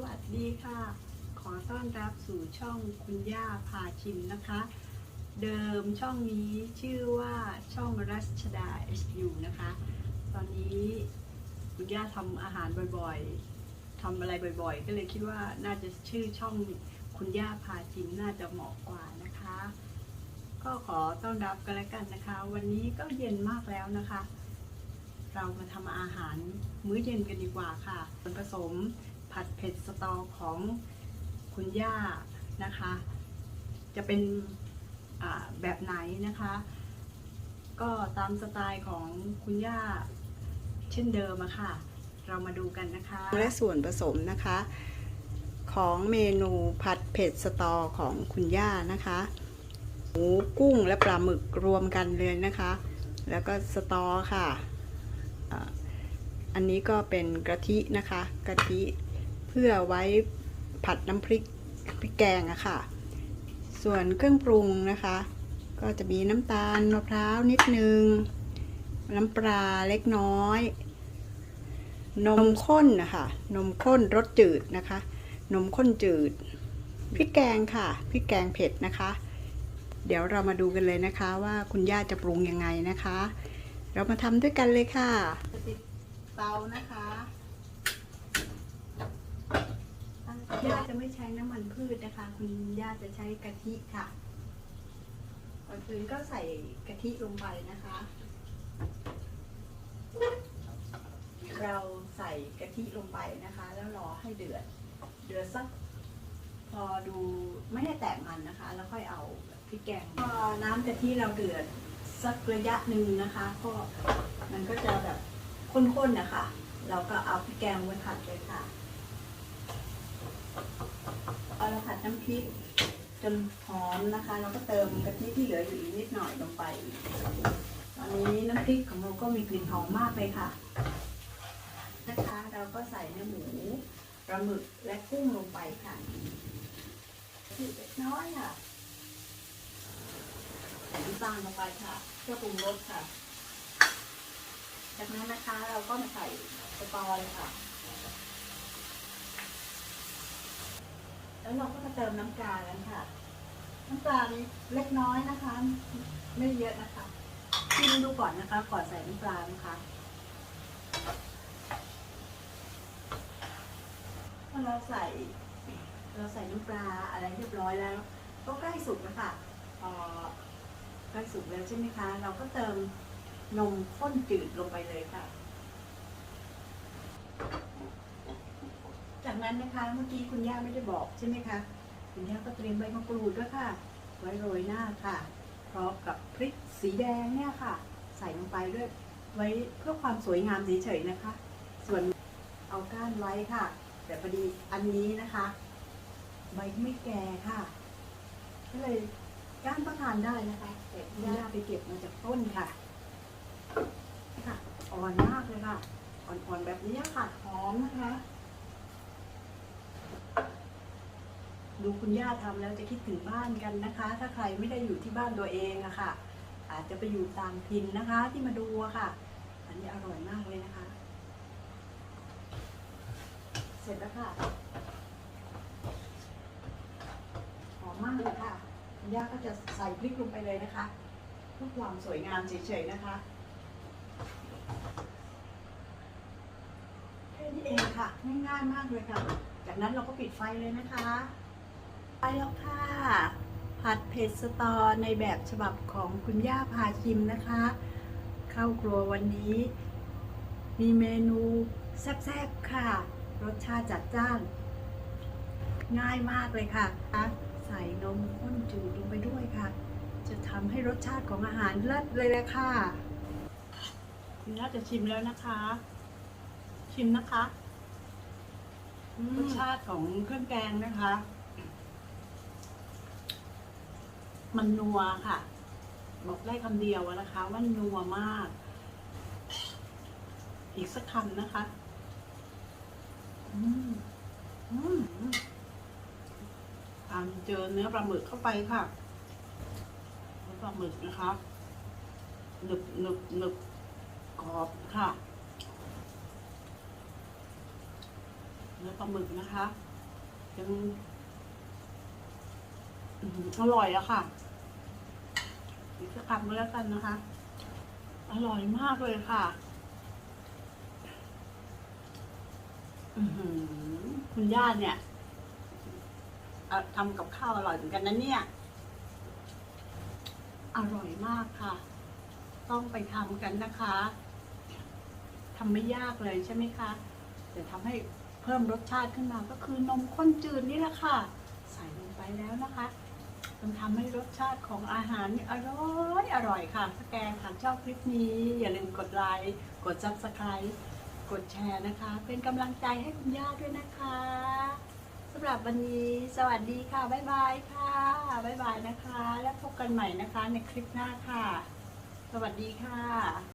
วัสดีค่ะ ขอต้อนรับสู่ช่องคุณย่าพาชิมนะคะ เดิมช่องนี้ชื่อว่าช่องรัชดา SU นะคะ ตอนนี้คุณย่าทำอาหารบ่อยๆทำอะไรบ่อยๆ ก็เลยคิดว่าน่าจะชื่อช่องคุณย่าพาชิมน่าจะเหมาะกว่านะคะ ก็ขอต้อนรับกันแล้วกันนะคะ วันนี้ก็เย็นมากแล้วนะคะ เรามาทำอาหารมื้อเย็นกันดีกว่าค่ะส่วนผสม ผัดเผ็ดสตอของคุณย่านะคะ จะเป็นแบบไหนนะคะ ก็ตามสไตล์ของคุณย่าเช่นเดิมอะค่ะ เรามาดูกันนะคะ และส่วนผสมนะคะ ของเมนูผัดเผ็ดสตอของคุณย่านะคะหมูกุ้งและปลาหมึกรวมกันเลยนะคะ แล้วก็สตอค่ะอันนี้ก็เป็นกะทินะคะ กะทิ เพื่อไว้ผัดน้ำพริกพริกแกงอะค่ะ ส่วนเครื่องปรุงนะคะ ก็จะมีน้ำตาลมะพร้าวนิดนึง น้ำปลาเล็กน้อย นมข้นนะคะนมข้นรสจืดนะคะ นมข้นจืดพริกแกงค่ะพริกแกงเผ็ดนะคะ เดี๋ยวเรามาดูกันเลยนะคะ ว่าคุณย่าจะปรุงยังไงนะคะ เรามาทำด้วยกันเลยค่ะติดเตานะคะ ย่าจะไม่ใช้น้ำมันพืชนะคะ คุณย่าจะใช้กะทิค่ะก่อนอื่นก็ใส่กะทิลงไปนะคะ เราใส่กะทิลงไปนะคะ แล้วรอให้เดือด เดือดสักพอดูไม่ให้แตกมันนะคะ แล้วค่อยเอาพริกแกงพอน้ำกะทิเราเดือดสักระยะหนึ่งนะคะ ก็มันก็จะแบบข้นๆนะคะ เราก็เอาพริกแกงไว้ผัดเลยค่ะ พอเราผัดน้ำพริกจนหอมนะคะ เราก็เติมกะทิที่เหลืออยู่อีกนิดหน่อยลงไป ตอนนี้น้ำพริกของเราก็มีกลิ่นหอมมากเลยค่ะ นะคะ เราก็ใส่เนื้อหมูปลาหมึกและกุ้งลงไปค่ะทีเล็กน้อยค่ะใส่น้ำตาลลงไปค่ะ เพื่อปรุงรสค่ะ จากนั้นนะคะเราก็มาใส่สตอเลยค่ะ แล้วเราก็มาเติมน้ำปลากันค่ะ น้ำปลาเล็กน้อยนะคะ ไม่เยอะนะคะชิมดูก่อนนะคะ ก่อนใส่น้ำปลานะคะพอเราใส่ เราใส่น้ำปลาอะไรเรียบร้อยแล้ว ก็ใกล้สุกแล้วค่ะพอใกล้สุกแล้วใช่ไหมคะ เราก็เติมนมข้นจืดลงไปเลยค่ะ จากนั้นนะคะเมื่อกี้คุณย่าไม่ได้บอกใช่ไหมคะคุณย่าก็เตรียมใบมะกรูดด้วยค่ะ ไว้โรยหน้าค่ะพร้อมกับพริกสีแดงเนี่ยค่ะ ใส่ลงไปด้วยไว้เพื่อความสวยงามเฉยๆนะคะ ส่วนเอาก้านไว้ค่ะ แต่พอดีอันนี้นะคะ ใบไม่แก่ค่ะก็เลยก้านก็ทานได้นะคะแต่คุณย่าไปเก็บมาจากต้นค่ะค่ะอ่อนมากเลยค่ะ อ่อนๆแบบนี้ค่ะหอมนะคะ ดูคุณย่าทำแล้วจะคิดถึงบ้านกันนะคะ ถ้าใครไม่ได้อยู่ที่บ้านตัวเองอะค่ะ อาจจะไปอยู่ตามพินนะคะที่มาดูอะค่ะ อันนี้อร่อยมากเลยนะคะ เสร็จแล้วค่ะหอมมากเลยค่ะคุณย่าก็จะใส่พริกลงไปเลยนะคะเพื่อความสวยงามเฉยๆนะคะแค่นี้เองค่ะ ง่ายๆมากเลยค่ะ จากนั้นเราก็ปิดไฟเลยนะคะ ไปแล้วค่ะ ผัดเผ็ดสตอในแบบฉบับของคุณย่าพาชิมนะคะ เข้าครัววันนี้ มีเมนูแซ่บๆค่ะ รสชาติจัดจ้าน ง่ายมากเลยค่ะ ใส่นมข้นจืดลงไปด้วยค่ะ จะทำให้รสชาติของอาหารเลิศเลยแหละค่ะคุณย่าจะชิมแล้วนะคะ ชิมนะคะรสชาติของเครื่องแกงนะคะ มันนัวค่ะ บอกได้คำเดียวนะคะ ว่านัวมาก อีกสักคำนะคะ อืมอืมตาเจอเนื้อปลาหมึกเข้าไปค่ะเนื้อปลาหมึกนะคะหนึบหนึบหนึบกรอบค่ะเนื้อปลาหมึกนะคะยัง อร่อยอะค่ะอีกสักคำก็แล้วกันนะคะ อร่อยมากเลยค่ะ คุณย่าเนี่ยทำกับข้าวอร่อยเหมือนกันนะเนี่ย อร่อยมากค่ะ ต้องไปทำกันนะคะทำไม่ยากเลยใช่ไหมคะแต่ทำให้เพิ่มรสชาติขึ้นมาก็คือนมข้นจืดนี่แหละค่ะ ใส่ลงไปแล้วนะคะ จนทำให้รสชาติของอาหารนี่อร่อยอร่อยค่ะถ้าแกนหากชอบคลิปนี้ อย่าลืมกดไลค์กดซับสไคร b ์กดแชร์นะคะ เป็นกำลังใจให้คุณย่าด้วยนะคะสำหรับวันนี้สวัสดีค่ะ บ๊ายบายค่ะ บ๊ายบายนะคะ แล้วพบกันใหม่นะคะในคลิปหน้าค่ะ สวัสดีค่ะ